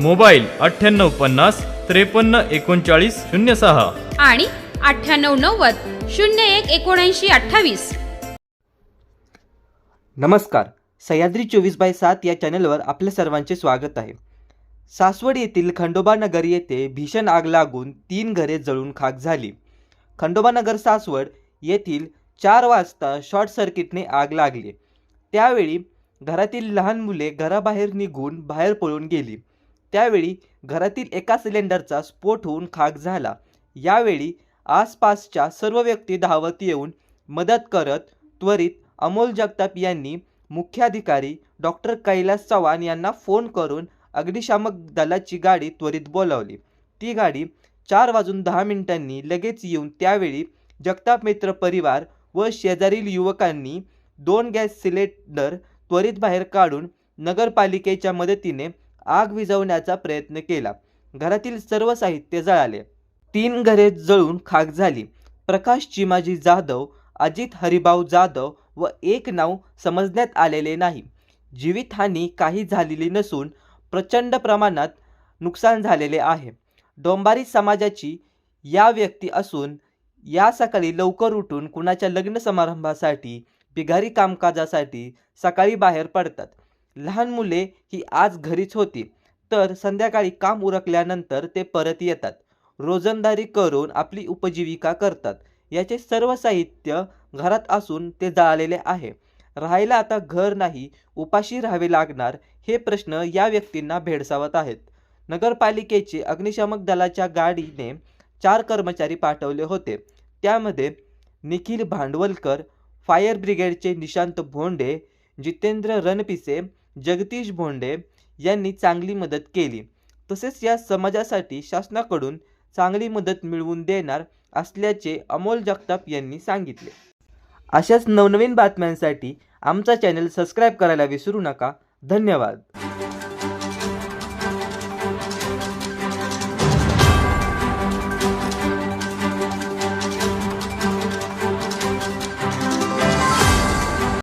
Mobile अठ्ठ्याण्णव पन्नास त्रेपन्न एकोणचाळीस शून्य सहा. आणि अठ्ठ्याण्णव नव्वद शून्य एक एकोणऐंशी अठ्ठावीस. नमस्कार. सह्याद्री चोवीस बाय सात या चॅनलवर आपल्या सर्वांचे स्वागत आहे. सासवड येथील खंडोबा नगर येथे भीषण आग लागून तीन घरे जळून खाक झाली. खंडोबा नगर सासवड येथील चार वाजता शॉर्ट सर्किटने आग लागली. त्यावेळी घरातील लहान मुले घराबाहेर निघून बाहेर पळून गेली. त्यावेळी घरातील एका सिलेंडरचा स्फोट होऊन खाक झाला. यावेळी आसपासच्या सर्व व्यक्ती धावत येऊन मदत करत त्वरित अमोल जगताप यांनी मुख्याधिकारी डॉक्टर कैलास चव्हाण यांना फोन करून अग्निशामक दलाची गाडी त्वरित बोलावली. ती गाडी चार वाजून दहा मिनिटांनी लगेच येऊन त्यावेळी जगताप मित्र परिवार व शेजारील युवकांनी दोन गॅस सिलेंडर त्वरित बाहेर काढून नगरपालिकेच्या मदतीने आग विझवण्याचा प्रयत्न केला. घरातील सर्व साहित्य जळाले. तीन घरे जळून खाक झाली. प्रकाश चिमाजी जाधव अजित हरिभाऊ जाधव व एक नाव समजण्यात आलेले नाही. जीवितहानी काही झालेली नसून प्रचंड प्रमाणात नुकसान झालेले आहे. डोंबारी समाजाची या व्यक्ती असून या सकाळी लवकर उठून कुणाच्या लग्न समारंभासाठी बिघारी कामकाजासाठी सकाळी बाहेर पडतात. लहान मुले ही आज घरीच होती तर संध्याकाळी काम उरकल्यानंतर ते परत येतात. रोजंदारी करून आपली उपजीविका करतात. याचे सर्व साहित्य घरात असून ते जाळलेले आहे. राहायला आता घर नाही उपाशी राहावे लागणार हे प्रश्न या व्यक्तींना भेडसावत आहेत. नगरपालिकेचे अग्निशामक दलाच्या गाडीने चार कर्मचारी पाठवले होते. त्यामध्ये निखिल भांडवलकर फायर ब्रिगेडचे निशांत भोंडे जितेंद्र रणपिसे जगदीश भोंडे यांनी चांगली मदत केली. तसेच या समाजासाठी शासनाकडून चांगली मदत मिळवून देणार असल्याचे अमोल जगताप यांनी सांगितले. अशाच नवनवीन बातम्यांसाठी आमचा चॅनल सबस्क्राईब करायला विसरू नका. धन्यवाद.